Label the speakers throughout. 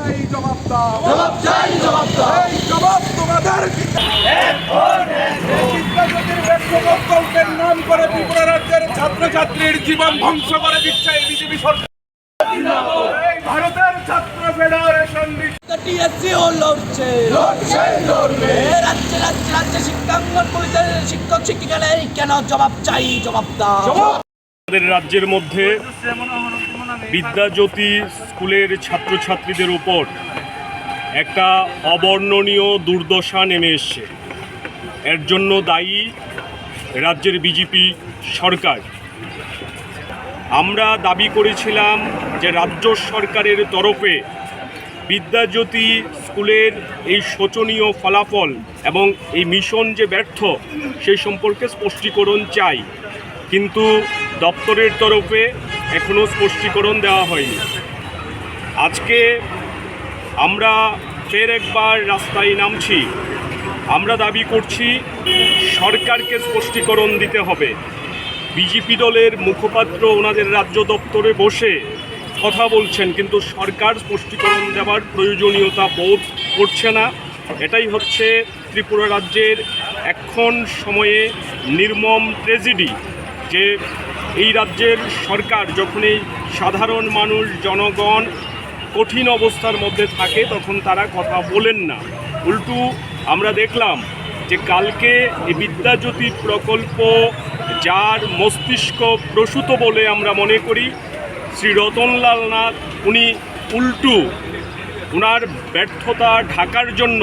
Speaker 1: চাই জবাব দাও
Speaker 2: জবাব চাই জবাব দাও
Speaker 1: এই জবাব তোমাদের নাম করে ত্রিপুরা রাজ্যের ছাত্রছাত্রীর জীবন ধ্বংস করে দিচ্ছে এই বিজেপি সরকার। ভারতের ছাত্র ফেডারেশন
Speaker 2: টিএসসিও লড়ছে।
Speaker 1: লড়ছে লড়বে।
Speaker 2: রাজ্যে রাজ্যে রাজ্যে শিক্ষাঙ্গনগুলিতে শিক্ষক শিক্ষিকা নেই কেন জবাব চাই জবাব। দাও
Speaker 3: আমাদের রাজ্যের মধ্যে বিদ্যাজ্যোতি স্কুলের ছাত্রছাত্রীদের ওপর একটা অবর্ণনীয় দুর্দশা নেমে এসছে। এর জন্য দায়ী রাজ্যের বিজেপি সরকার। আমরা দাবি করেছিলাম যে রাজ্য সরকারের তরফে বিদ্যাজ্যোতি স্কুলের এই শোচনীয় ফলাফল এবং এই মিশন যে ব্যর্থ, সেই সম্পর্কে স্পষ্টীকরণ চাই। কিন্তু দপ্তরের তরফে এখনও স্পষ্টীকরণ দেওয়া হয়নি। আজকে আমরা ফের একবার রাস্তায় নামছি। আমরা দাবি করছি সরকারকে স্পষ্টীকরণ দিতে হবে। বিজেপি দলের মুখপাত্র ওনাদের রাজ্য দপ্তরে বসে কথা বলছেন, কিন্তু সরকার স্পষ্টীকরণ দেওয়ার প্রয়োজনীয়তা বোধ করছে না। এটাই হচ্ছে ত্রিপুরা রাজ্যের এখন সময়ে নির্মম ট্রেজেডি, যে এই রাজ্যের সরকার যখনই সাধারণ মানুষ, জনগণ কঠিন অবস্থার মধ্যে থাকে, তখন তারা কথা বলেন না। উল্টু আমরা দেখলাম যে কালকে এই বিদ্যাজ্যোতি প্রকল্প যার মস্তিষ্ক প্রসূত বলে আমরা মনে করি, শ্রী রতনলাল নাথ উনি উল্টু ওনার ব্যর্থতা ঢাকার জন্য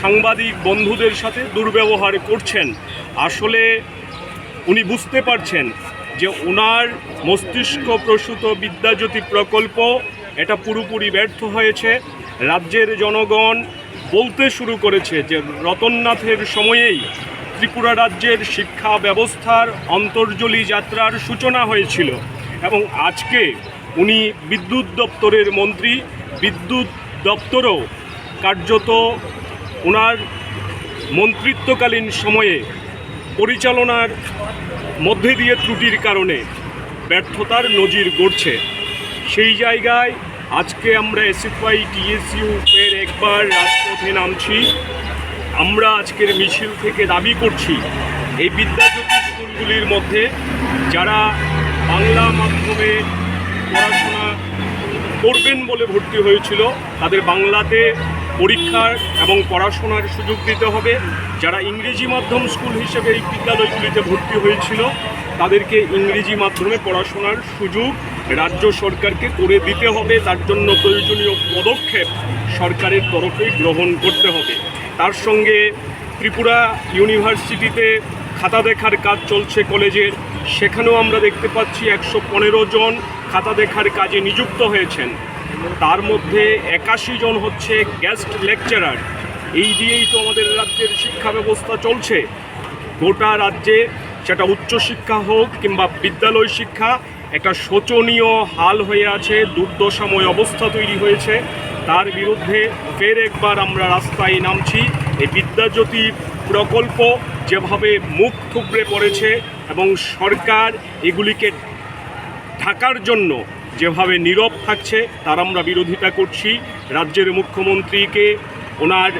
Speaker 3: সাংবাদিক বন্ধুদের সাথে দুর্ব্যবহার করছেন। আসলে উনি বুঝতে পারছেন যে ওনার মস্তিষ্ক প্রসূত বিদ্যাজ্যোতি প্রকল্প, এটা পুরোপুরি ব্যর্থ হয়েছে। রাজ্যের জনগণ বলতে শুরু করেছে যে রতননাথের সময়েই ত্রিপুরা রাজ্যের শিক্ষা ব্যবস্থার অন্তর্জলী যাত্রার সূচনা হয়েছিল এবং আজকে উনি বিদ্যুৎ দপ্তরের মন্ত্রী। বিদ্যুৎ দপ্তরও কার্যত ওনার মন্ত্রিত্বকালীন সময়ে পরিচালনার মধ্যে দিয়ে ত্রুটির কারণে ব্যর্থতার নজির গড়ছে। সেই জায়গায় আজকে আমরা এসএফআই, টিএসইউ এর একবার রাজপথে নামছি। আমরা আজকের মিছিল থেকে দাবি করছি, এই বিদ্যাজ্যোতি স্কুলগুলির মধ্যে যারা বাংলা মাধ্যমে পড়াশোনা করবেন বলে ভর্তি হয়েছিল, তাদের বাংলাতে পরীক্ষার এবং পড়াশোনার সুযোগ দিতে হবে। যারা ইংরেজি মাধ্যম স্কুল হিসেবে এই বিদ্যালয়গুলিতে ভর্তি হয়েছিল, তাদেরকে ইংরেজি মাধ্যমে পড়াশোনার সুযোগ রাজ্য সরকারকে করে দিতে হবে। তার জন্য প্রয়োজনীয় পদক্ষেপ সরকারের তরফে গ্রহণ করতে হবে। তার সঙ্গে ত্রিপুরা ইউনিভার্সিটিতে খাতা দেখার কাজ চলছে কলেজের। সেখানেও আমরা দেখতে পাচ্ছি একশো পনেরো জন খাতা দেখার কাজে নিযুক্ত হয়েছেন। তার মধ্যে একাশি জন হচ্ছে গেস্ট লেকচারার এই দিয়েই তো আমাদের রাজ্যের শিক্ষা ব্যবস্থা চলছে। গোটা রাজ্যে সেটা উচ্চশিক্ষা হোক কিংবা বিদ্যালয় শিক্ষা, একটা শোচনীয় হাল হয়ে আছে, দুর্দশাময় অবস্থা তৈরি হয়েছে। তার বিরুদ্ধে ফের একবার আমরা রাস্তায় নামছি। এই বিদ্যাজ্যোতি প্রকল্প যেভাবে মুখ থুবড়ে পড়েছে এবং সরকার এগুলিকে ঢাকার জন্য যেভাবে নীরব থাকছে, তার আমরা বিরোধিতা করছি। রাজ্যের মুখ্যমন্ত্রীকে ওনার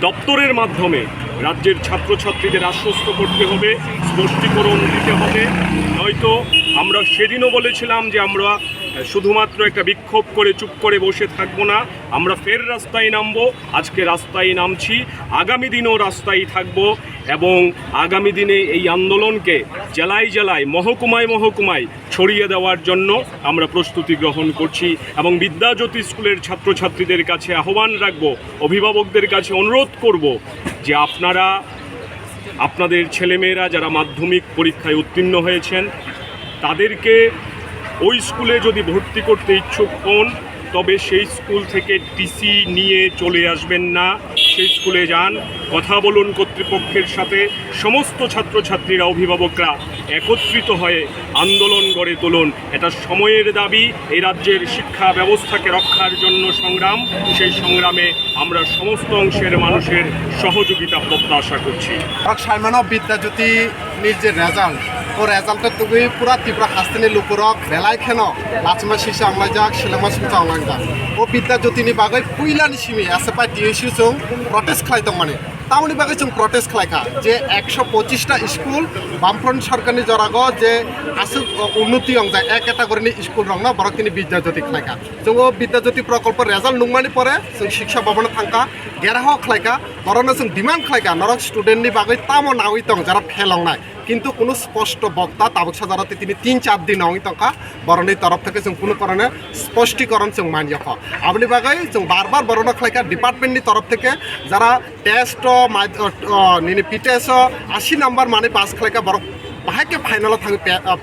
Speaker 3: দপ্তরের মাধ্যমে রাজ্যের ছাত্রছাত্রীদের আশ্বস্ত করতে হবে, স্পষ্টীকরণ দিতে হবে। নয়তো আমরা সেদিনও বলেছিলাম যে আমরা শুধুমাত্র একটা বিক্ষোভ করে চুপ করে বসে থাকব না, আমরা ফের রাস্তায় নামবো, আজকে রাস্তায় নামছি, আগামী দিনও রাস্তায় থাকব এবং আগামী দিনে এই আন্দোলনকে জেলায় জেলায় মহকুমায় মহকুমায় ছড়িয়ে দেওয়ার জন্য আমরা প্রস্তুতি গ্রহণ করছি এবং বিদ্যাজ্যোতি স্কুলের ছাত্রছাত্রীদের কাছে আহ্বান রাখব, অভিভাবকদের কাছে অনুরোধ করব যে আপনারা, আপনাদের ছেলেমেয়েরা যারা মাধ্যমিক পরীক্ষায় উত্তীর্ণ হয়েছেন, তাদেরকে ওই স্কুলে যদি ভর্তি করতে ইচ্ছুক হন, তবে সেই স্কুল থেকে টিসি নিয়ে চলে আসবেন না। সেই স্কুলে যান, কথা বলুন কর্তৃপক্ষের সাথে, সমস্ত ছাত্রছাত্রীরা, অভিভাবকরা। একত্রিত হয়ে আন্দোলন গড়ে তুলুন। এটা সময়ের দাবি। এই রাজ্যের শিক্ষা ব্যবস্থাকে রক্ষার জন্য সংগ্রাম। সেই সংগ্রামে আমরা সমস্ত অংশের মানুষের সহযোগিতা প্রত্যাশা করছি।
Speaker 4: সাইমানব বিদ্যাজ্যোতি যে রেজাল্ট, ও রেজাল্টের তুমি পুরা তীব্র হাস্তেনি লুকুরক, বেলায় খেন। মাস শেষে আমরা যাক সিলেমাস চাওয়াং যাক। ও বিদ্যাজ্যোতিনি বাগৈ কুইলানি সিমি আশেপাশে দিয়েছি চৌ প্রটেস্ট খাইতাম মানে। তামলিবাগে চুম প্রটেস্ট লেখা, যে একশো পঁচিশটা স্কুল বামফ্রন্ট সরকারি জরাগ যে আসু উন্নতি অং যায় এক ক্যাটাগরি স্কুল রং না, বরং তিনি বিদ্যাজ্যোতি লেখা। চুম ও বিদ্যাজ্যোতি প্রকল্প রেজাল্ট নুমানি পরে শিক্ষা ভবন থাকা গেরাহ লেখা, বরং চুম ডিমান্ড লেখা, নরক স্টুডেন্টনি বাগে তামো নাওই তং, যারা ফেলং নাই। কিন্তু কোনো স্পষ্ট বক্তা, তাবক সাজারতে তিনি তিন চার দিন অং টকা বরণের তরফ থেকে চুম কোনো কারণে স্পষ্টীকরণ যেন মানিয়ে আপনি বাগাই চুম বারবার বরণ লেখা ডিপার্টমেন্টের তরফ থেকে যারা টেস্ট নিনি পিটেস আশি নাম্বার মানে পাস খালাইকা বরক বাহাইকে ফাইনাল থাং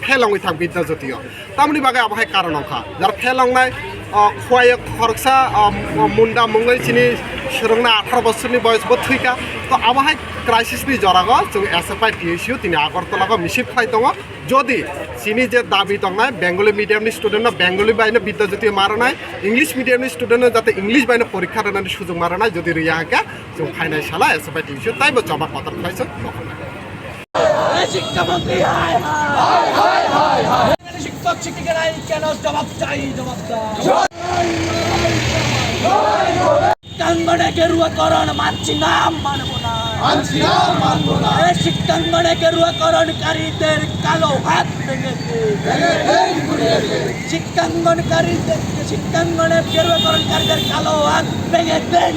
Speaker 4: ফেলঙ্গি থাক বিদ্যা জাতীয় তামনি বাগে আবহাই কারণ অখা যার ফেলংনাই খুয়াই খরকসা মুন্ডা মুঙ্গই চিনি সেরংনা আঠারো বছরনি বয়স বো থুইকা। তো আবহাই ক্রাইসিসনি জরাগ যেন এস এফ আই টি এসিও তিনি আগরতলাগ মিশিব খাই দङ যদি চিনি যে দাবি তখন বেঙ্গলি মিডিয়াম স্টুডেন্ট বেঙ্গলি বাইনে বিদ্যা যদি মারো নাই ইংলিশ মিডিয়াম স্টুডেন্ট যাতে ইংলিশ বাইনে পরীক্ষা রানার সুযোগ মারো নাই, যদি রিয়াকে যেমন ফাইনাল সালা এসে পাই টিউশন তাই বা জমা কথা
Speaker 2: পাইছে শিক্ষামন্ত্রী কেন জবাব চাই জবাব চাই। শিক্ষাঙ্গনে গেরুয়াকরণকারীদের কালো হাত শিক্ষাঙ্গনকারীদের শিক্ষাঙ্গনে গেরুয়াকরণকারীদের কালো হাত ভেঙে দেন